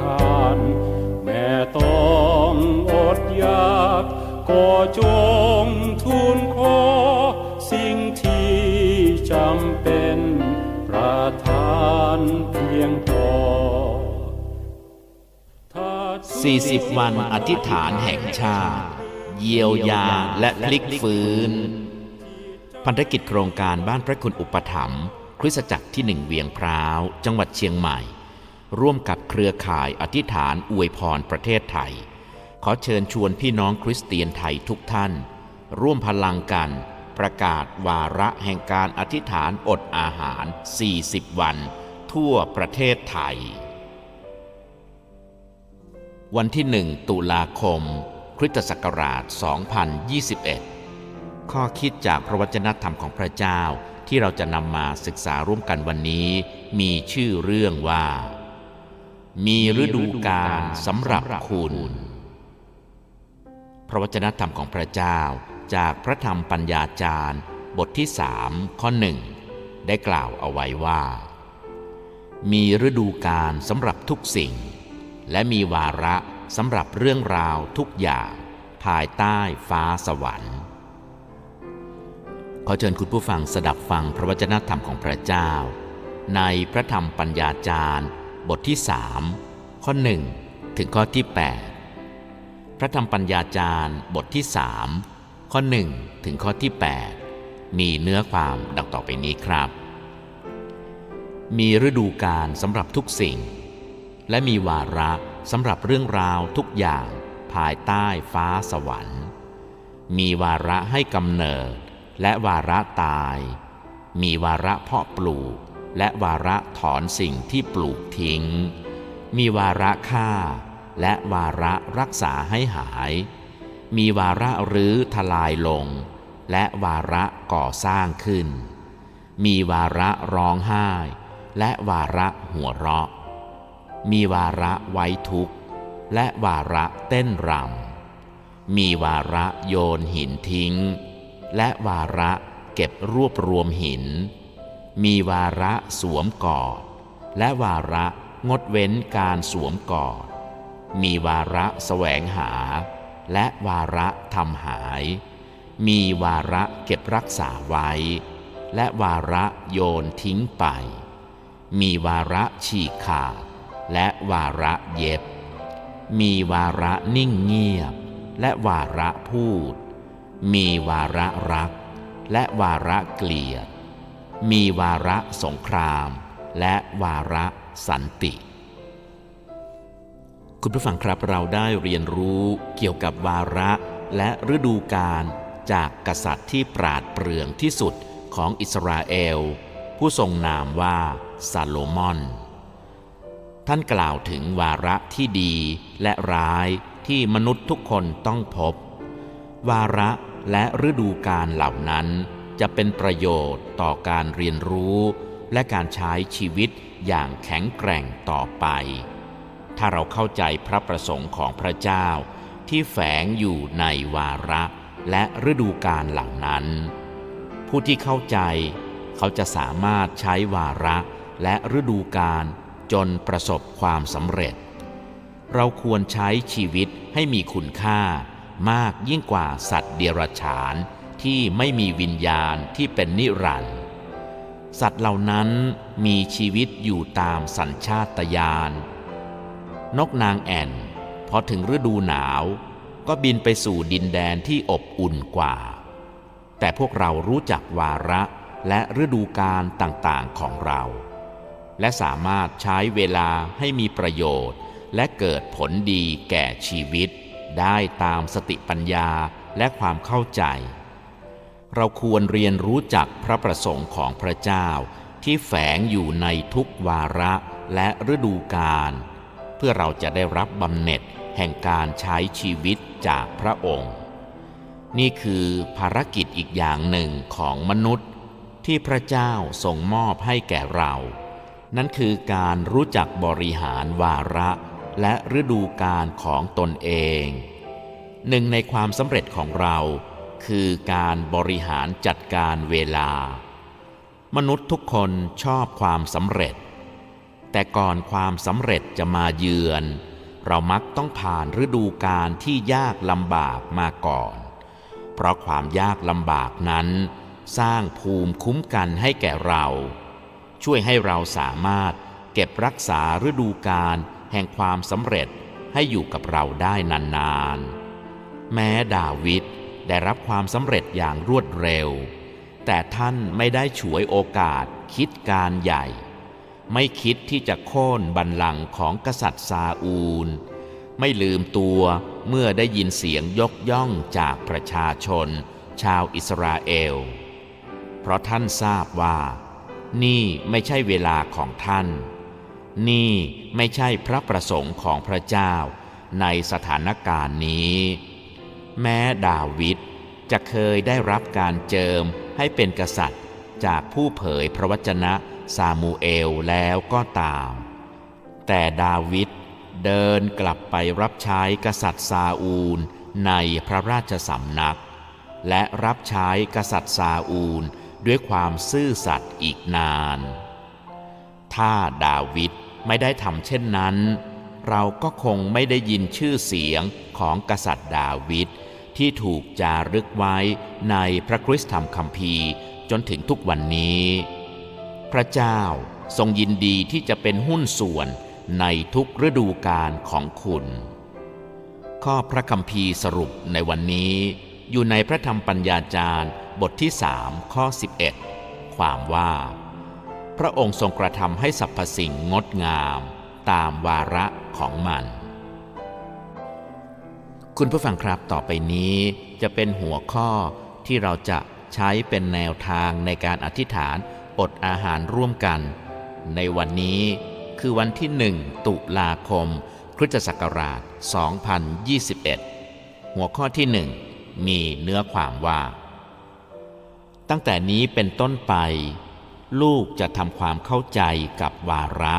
ทาน แม่ต้องอดอยากก็จงทูลขอสิ่งที่จำเป็นประทานเพียงพอ40 วันอธิษฐานแห่งชาติ เยียวยาและพลิกฟื้น พันธกิจโครงการบ้านพระคุณอุปถัมภ์คริสตจักรที่หนึ่งเวียงพร้าว จังหวัดเชียงใหม่ ร่วมกับเครือข่ายอธิษฐานอวยพรประเทศไทย ขอเชิญชวนพี่น้องคริสเตียนไทยทุกท่าน ร่วมพลังกัน ประกาศวาระแห่งการอธิษฐานอดอาหาร 40 วัน ทั่วประเทศไทย วันที่หนึ่งตุลาคม คริสตศักราช 2021 ข้อคิดจากพระวจนะธรรมของพระเจ้าที่เราจะนำมาศึกษาร่วมกันวันนี้ มีชื่อเรื่องว่า มีฤดูกาลสำหรับคุณ พระวจนะธรรมของพระเจ้าจากพระธรรมปัญญาจารย์ บทที่สามข้อหนึ่งได้กล่าวเอาไว้ว่า มีฤดูกาลสำหรับทุกสิ่ง และมีวาระสำหรับเรื่องราวทุกอย่าง ภายใต้ฟ้าสวรรค์ ขอเชิญคุณผู้ฟังสดับฟังพระวจนะธรรมของพระเจ้า ในพระธรรมปัญญาจารย์ บทที่สามข้อหนึ่งถึงข้อที่ 8 พระธรรมปัญญาจารย์บทที่สามข้อหนึ่งถึงข้อที่ 8 มีเนื้อความดังต่อไปนี้ครับ มีฤดูกาลสำหรับทุกสิ่ง และมีวาระสำหรับเรื่องราวทุกอย่างภายใต้ฟ้าสวรรค์ มีวาระให้กำเนิดและวาระตาย มีวาระเพาะปลูก และวาระถอนสิ่งที่ปลูกทิ้ง มีวาระฆ่า และวาระรักษาให้หาย มีวาระรื้อทลายลง และวาระก่อสร้างขึ้น มีวาระร้องไห้ และวาระหัวเราะ มีวาระไว้ทุกข์ และวาระเต้นรำ มีวาระโยนหินทิ้ง และวาระเก็บรวบรวมหิน มีวาระสวมกอด และวาระงดเว้นการสวมกอด มีวาระแสวงหา และวาระทำหาย มีวาระเก็บรักษาไว้ และวาระโยนทิ้งไป มีวาระฉีกขาด และวาระเย็บ มีวาระนิ่งเงียบ และวาระพูด มีวาระรัก และวาระเกลียด มีวาระสงคราม และวาระสันติ คุณผู้ฟังครับเราได้เรียนรู้เกี่ยวกับวาระและฤดูกาลจากกษัตริย์ที่ปราดเปรื่องที่สุดของอิสราเอล ผู้ทรงนามว่าซาโลมอน ท่านกล่าวถึงวาระที่ดีและร้ายที่มนุษย์ทุกคนต้องพบ วาระและฤดูกาลเหล่านั้น จะเป็นประโยชน์ต่อการเรียนรู้ และการใช้ชีวิตอย่างแข็งแกร่งต่อไป ถ้าเราเข้าใจพระประสงค์ของพระเจ้า ที่แฝงอยู่ในวาระและฤดูกาลเหล่านั้น ผู้ที่เข้าใจเขาจะสามารถใช้วาระและฤดูกาลจนประสบความสำเร็จ เราควรใช้ชีวิตให้มีคุณค่ามากยิ่งกว่าสัตว์เดรัจฉาน ที่ไม่มีวิญญาณที่เป็นนิรันดร์สัตว์เหล่านั้นมีชีวิตอยู่ตามสัญชาตญาณนกนางแอ่นพอถึงฤดูหนาว ก็บินไปสู่ดินแดนที่อบอุ่นกว่า แต่พวกเรารู้จักวาระและฤดูกาลต่างๆของเรา และสามารถใช้เวลาให้มีประโยชน์ และเกิดผลดีแก่ชีวิต ได้ตามสติปัญญาและความเข้าใจ เราควรเรียนรู้จักพระประสงค์ของพระเจ้า ที่แฝงอยู่ในทุกวาระและฤดูกาลเพื่อเราจะได้รับบำเหน็จแห่งการใช้ชีวิตจากพระองค์ นี่คือภารกิจอีกอย่างหนึ่งของมนุษย์ ที่พระเจ้าทรงมอบให้แก่เรา นั่นคือการรู้จักบริหารวาระและฤดูกาลของตนเอง หนึ่งในความสำเร็จของเรา คือการบริหารจัดการเวลา มนุษย์ทุกคนชอบความสำเร็จ แต่ก่อนความสำเร็จจะมาเยือน เรามักต้องผ่านฤดูกาลที่ยากลำบากมาก่อน เพราะความยากลำบากนั้น สร้างภูมิคุ้มกันให้แก่เรา ช่วยให้เราสามารถเก็บรักษาฤดูกาลแห่งความสำเร็จให้อยู่กับเราได้นานๆ แม้ดาวิด ได้รับความสำเร็จอย่างรวดเร็ว แต่ท่านไม่ได้ฉวยโอกาสคิดการใหญ่ ไม่คิดที่จะโค่นบัลลังก์ของกษัตริย์ซาอูล ไม่ลืมตัวเมื่อได้ยินเสียงยกย่องจากประชาชน ชาวอิสราเอล เพราะท่านทราบว่า นี่ไม่ใช่เวลาของท่าน นี่ไม่ใช่พระประสงค์ของพระเจ้าในสถานการณ์นี้ แม้ดาวิดจะเคยได้รับการเจิมให้เป็นกษัตริย์ จากผู้เผยพระวจนะซามูเอลแล้วก็ตาม แต่ดาวิดเดินกลับไปรับใช้กษัตริย์ซาอูลในพระราชสำนัก และรับใช้กษัตริย์ซาอูลด้วยความซื่อสัตย์อีกนาน ถ้าดาวิดไม่ได้ทำเช่นนั้น เราก็คงไม่ได้ยินชื่อเสียงของกษัตริย์ดาวิด ที่ถูกจารึกไว้ในพระคริสตธรรมคัมภีร์จนถึงทุกวันนี้ พระเจ้าทรงยินดีที่จะเป็นหุ้นส่วนในทุกฤดูกาลของคุณ ข้อพระคัมภีร์สรุปในวันนี้ อยู่ในพระธรรมปัญญาจารย์บทที่สามข้อ 11 ความว่า พระองค์ทรงกระทำให้สรรพสิ่งงดงาม ตามวาระของมัน คุณผู้ฟังครับต่อไปนี้จะเป็นหัวข้อที่เราจะใช้เป็นแนวทางในการอธิษฐานอดอาหารร่วมกัน ในวันนี้คือวันที่ 1 ตุลาคมคริสตศักราช 2021 หัวข้อที่ 1 มีเนื้อความว่า ตั้งแต่นี้เป็นต้นไป ลูกจะทำความเข้าใจกับวาระ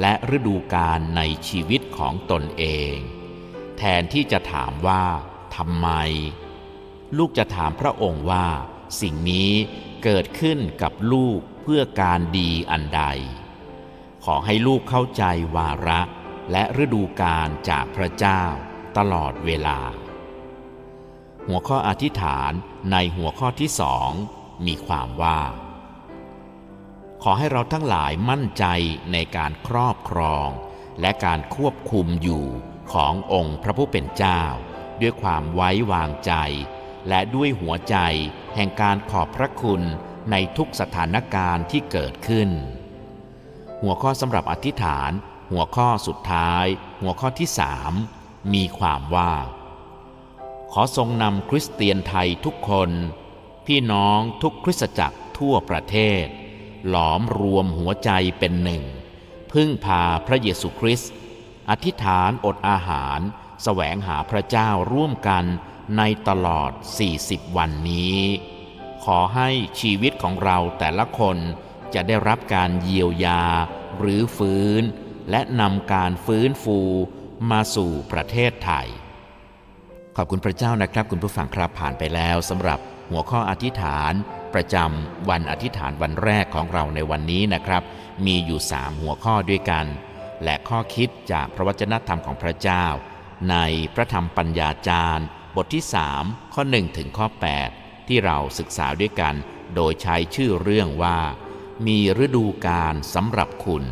และฤดูกาลในชีวิตของตนเอง แทนที่จะถามว่าทำไม ลูกจะถามพระองค์ว่า สิ่งนี้เกิดขึ้นกับลูกเพื่อการดีอันใด ขอให้ลูกเข้าใจวาระและฤดูกาลจากพระเจ้าตลอดเวลา หัวข้ออธิษฐานในหัวข้อที่สองมีความว่า ขอให้เราทั้งหลายมั่นใจในการครอบครอง และการควบคุมอยู่ ขององค์พระผู้เป็นเจ้า ด้วยความไว้วางใจ และด้วยหัวใจแห่งการขอบพระคุณในทุกสถานการณ์ที่เกิดขึ้น หัวข้อสำหรับอธิษฐาน หัวข้อสุดท้าย หัวข้อที่สามมีความว่า ขอทรงนำคริสเตียนไทยทุกคน พี่น้องทุกคริสตจักรทั่วประเทศ หลอมรวมหัวใจเป็นหนึ่ง พึ่งพาพระเยซูคริสต์ อธิษฐานอดอาหารแสวงหาพระเจ้าร่วมกันในตลอด 40 วันนี้ ขอให้ชีวิตของเราแต่ละคนจะได้รับการเยียวยา หรือฟื้น และนำการฟื้นฟูมาสู่ประเทศไทย ขอบคุณพระเจ้านะครับคุณผู้ฟังครับผ่านไปแล้วสำหรับหัวข้ออธิษฐานประจำวันอธิษฐานวันแรกของเราในวันนี้นะครับ มีอยู่ 3 หัวข้อด้วยกัน และข้อคิดจากพระวจนะธรรมของพระเจ้า ในพระธรรมปัญญาจารย์ บทที่ 3 ข้อ 1 ถึงข้อ 8 ที่เราศึกษาด้วยกัน โดยใช้ชื่อเรื่องว่า มีฤดูกาลสำหรับคุณ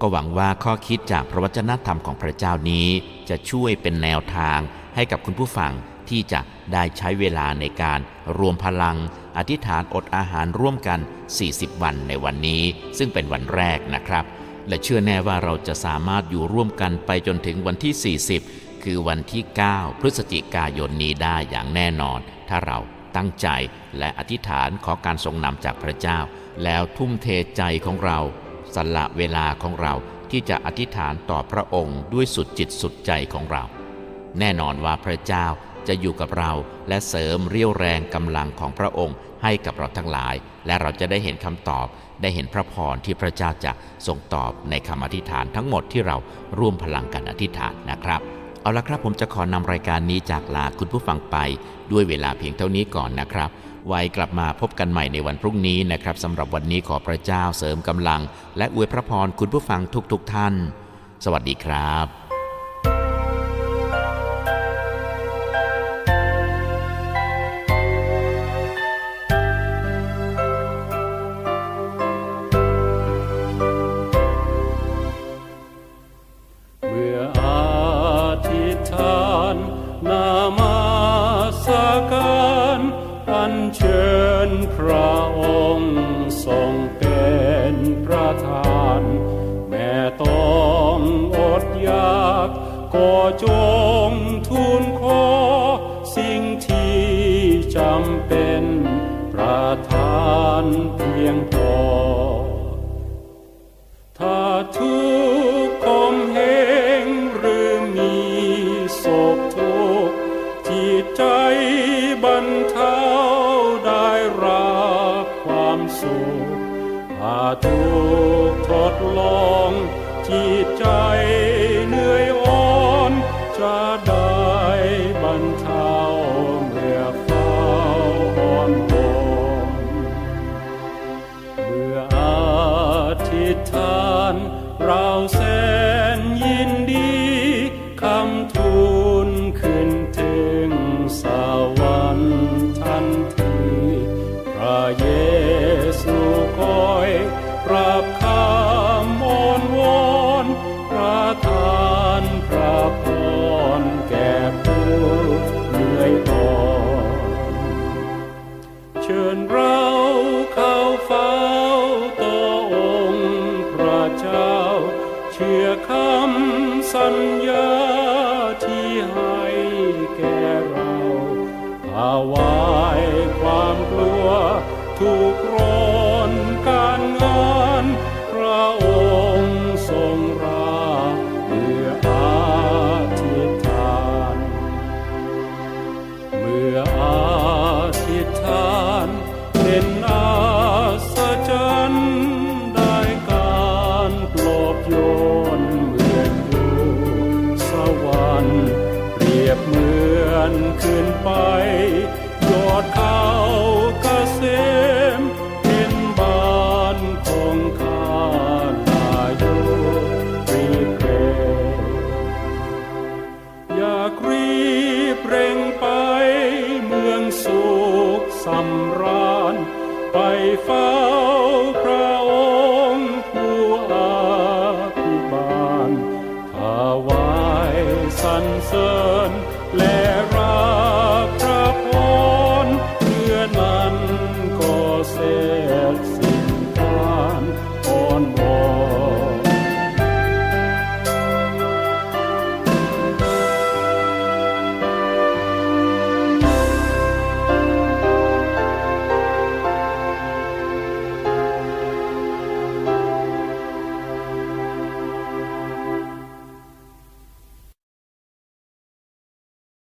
ก็หวังว่าข้อคิดจากพระวจนะธรรมของพระเจ้านี้ จะช่วยเป็นแนวทางให้กับคุณผู้ฟังที่จะได้ใช้เวลาในการรวมพลัง อธิษฐานอดอาหารร่วมกัน 40 วันในวันนี้ ซึ่งเป็นวันแรกนะครับ และเชื่อแน่ว่าเราจะสามารถอยู่ร่วมกันไปจนถึงวันที่ 40 คือวันที่ 9 พฤศจิกายนนี้ได้อย่างแน่นอน ถ้าเราตั้งใจและอธิษฐานขอการทรงนำจากพระเจ้า แล้วทุ่มเทใจของเรา สละเวลาของเราที่จะอธิษฐานต่อพระองค์ด้วยสุดจิตสุดใจของเรา แน่นอนว่าพระเจ้าจะอยู่กับเราและเสริมเรี่ยวแรงกำลังของพระองค์ให้กับเราทั้งหลาย และเราจะได้เห็นคำตอบได้เห็นพระพรที่พระเจ้าจะทรงตอบในคำอธิษฐานทั้งหมดที่เราร่วมพลังกันอธิษฐานนะครับ เอาละครับผมจะขอนำรายการนี้จากลาคุณผู้ฟังไป ด้วยเวลาเพียงเท่านี้ก่อนนะครับ ไว้กลับมาพบกันใหม่ในวันพรุ่งนี้นะครับสำหรับวันนี้ขอพระเจ้าเสริมกำลัง และอวยพระพรคุณผู้ฟังทุกๆทท่าน สวัสดีครับ เชิญพระองค์ทรงเป็นประธาน แม่ต้องอดอยากก็จง ถ้าทุกทดลองจิตใจเหนื่อยอ่อนจะได้บรรเทาเมื่อเฝ้าอ่อนวอนเมื่ออาทิตฐานเราแสนยินดีคำทูลขึ้นถึงสวรรค์ทันทีพระเยซูคอย เชิญเราเข้าเฝ้าต่อองค์พระเจ้า เชื่อคำสัญญาที่ให้แก่เราภาวา